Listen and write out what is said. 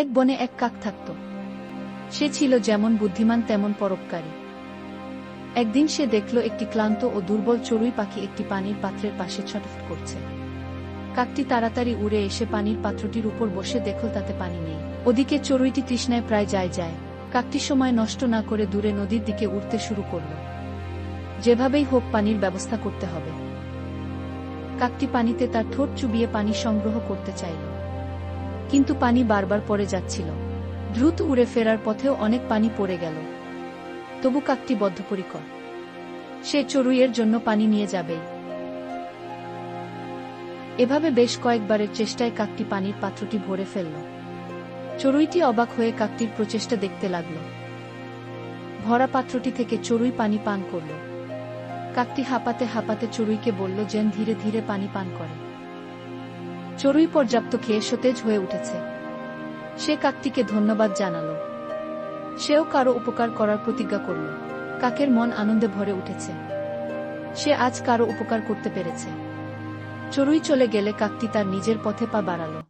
এক বনে এক কাক থাকত। সে ছিল যেমন বুদ্ধিমান তেমন পরোপকারী। একদিন সে দেখল একটি ক্লান্ত ও দুর্বল চড়ুই পাখি একটি পানির পাত্রের পাশে ছটফট করছে। কাকটি তাড়াতাড়ি উড়ে এসে পানির পাত্রটির উপর বসে দেখল তাতে পানি নেই। ওদিকে চড়ুইটি তৃষ্ণায় প্রায় যায় যায়। কাকটি সময় নষ্ট না করে দূরে নদীর দিকে উঠতে শুরু করল। যেভাবেই হোক পানির ব্যবস্থা করতে হবে। কাকটি পানিতে তার ঠোঁট চুবিয়ে পানি সংগ্রহ করতে চাইল। কিন্তু পানি বারবার পড়ে যাচ্ছিল। দ্রুত উড়ে ফেরার পথেও অনেক পানি পড়ে গেল। তবু কাকটি বদ্ধপরিকর। সে চড়ুইয়ের জন্য পানি নিয়ে যাবেই। এভাবে বেশ কয়েকবারের চেষ্টায় কাকটি পানির পাত্রটি ভরে ফেলল। চড়ুইটি অবাক হয়ে কাকটির প্রচেষ্টা দেখতে লাগল। ভরা পাত্রটি থেকে চড়ুই পানি পান করল। কাকটি হাঁপাতে হাঁপাতে চড়ুইকে বলল, যেন ধীরে ধীরে পানি পান করে। চড়ুই পর্যাপ্ত খেয়ে সতেজ হয়ে উঠেছে। সে কাকটিকে ধন্যবাদ জানালো। সেও কারও উপকার করার প্রতিজ্ঞা করল। কাকের মন আনন্দে ভরে উঠেছে। সে আজ কারও উপকার করতে পেরেছে। চড়ুই চলে গেলে কাকটি তার নিজের পথে পা বাড়াল।